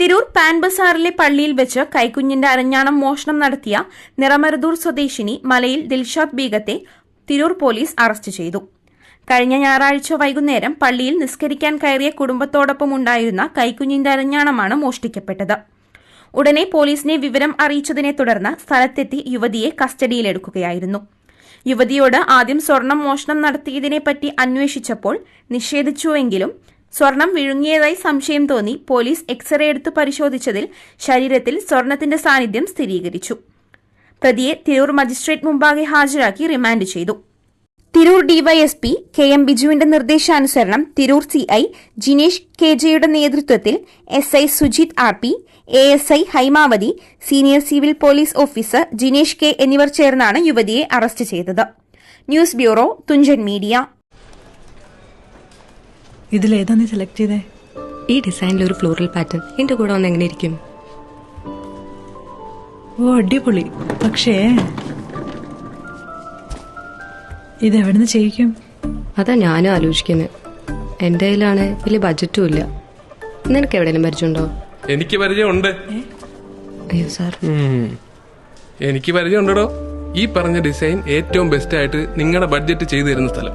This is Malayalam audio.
Tirur പാൻ ബസാറിലെ പള്ളിയിൽ വെച്ച് കൈക്കുഞ്ഞിന്റെ അരഞ്ഞാണം മോഷണം നടത്തിയ നിറമരുതൂർ സ്വദേശിനി മലയിൽ ദിൽഷാദ് ബീഗത്തെ തിരൂർ പോലീസ് അറസ്റ്റ് ചെയ്തു. കഴിഞ്ഞ ഞായറാഴ്ച വൈകുന്നേരം പള്ളിയിൽ നിസ്കരിക്കാൻ കയറിയ കുടുംബത്തോടൊപ്പം ഉണ്ടായിരുന്ന കൈക്കുഞ്ഞിന്റെ അരഞ്ഞാണമാണ് മോഷ്ടിക്കപ്പെട്ടത്. ഉടനെ പോലീസിനെ വിവരം അറിയിച്ചതിനെ തുടർന്ന് സ്ഥലത്തെത്തി യുവതിയെ കസ്റ്റഡിയിലെടുക്കുകയായിരുന്നു. യുവതിയോട് ആദ്യം സ്വർണം മോഷണം നടത്തിയതിനെപ്പറ്റി അന്വേഷിച്ചപ്പോൾ നിഷേധിച്ചുവെങ്കിലും സ്വർണം വിഴുങ്ങിയതായി സംശയം തോന്നി പോലീസ് എക്സ്റേ എടുത്തു പരിശോധിച്ചതിൽ ശരീരത്തിൽ സ്വർണത്തിന്റെ സാന്നിധ്യം സ്ഥിരീകരിച്ചു. പ്രതിയെ തിരൂർ മജിസ്ട്രേറ്റ് മുമ്പാകെ ഹാജരാക്കി റിമാൻഡ് ചെയ്തു. തിരൂർ ഡിവൈഎസ്പി കെ എം ബിജുവിന്റെ നിർദ്ദേശാനുസരണം തിരൂർ സിഐ ജിനേഷ് കെ ജെയുടെ നേതൃത്വത്തിൽ S I Sujith R P A S I Haimavathi senior civil police officer Jinesh K എന്നിവർ ചേർന്നാണ് യുവതിയെ അറസ്റ്റ് ചെയ്തത്. News bureau Thunchan media. ഇതിലേതാ നീ സെലക്ട് ചെയ്തേ? ഈ ഡിസൈനിൽ ഒരു ഫ്ലോറൽ പാറ്റേൺ എന്റെ കൂടെ വന്ന് എങ്ങനെ ഇരിക്കും? ഓ അടിപൊളി. പക്ഷേ ഇതെവിടുന്ന് ചെയ്യിക്കും? അതാ ഞാനും ആലോചിക്കുന്നത് എന്റെ കയ്യിലാണ് വലിയ ബഡ്ജറ്റും ഇല്ല. നിനക്ക് എവിടെയെങ്കിലും പരിചയമുണ്ടോ? എനിക്ക് പരിചയമുണ്ട്. അയ്യോ സാർ. എനിക്ക് പരിചയമുണ്ടോ ഈ പറഞ്ഞ ഡിസൈൻ ഏറ്റവും ബെസ്റ്റ് ആയിട്ട് നിങ്ങളുടെ ബഡ്ജറ്റ് ചെയ്തു തരുന്ന സ്ഥലം.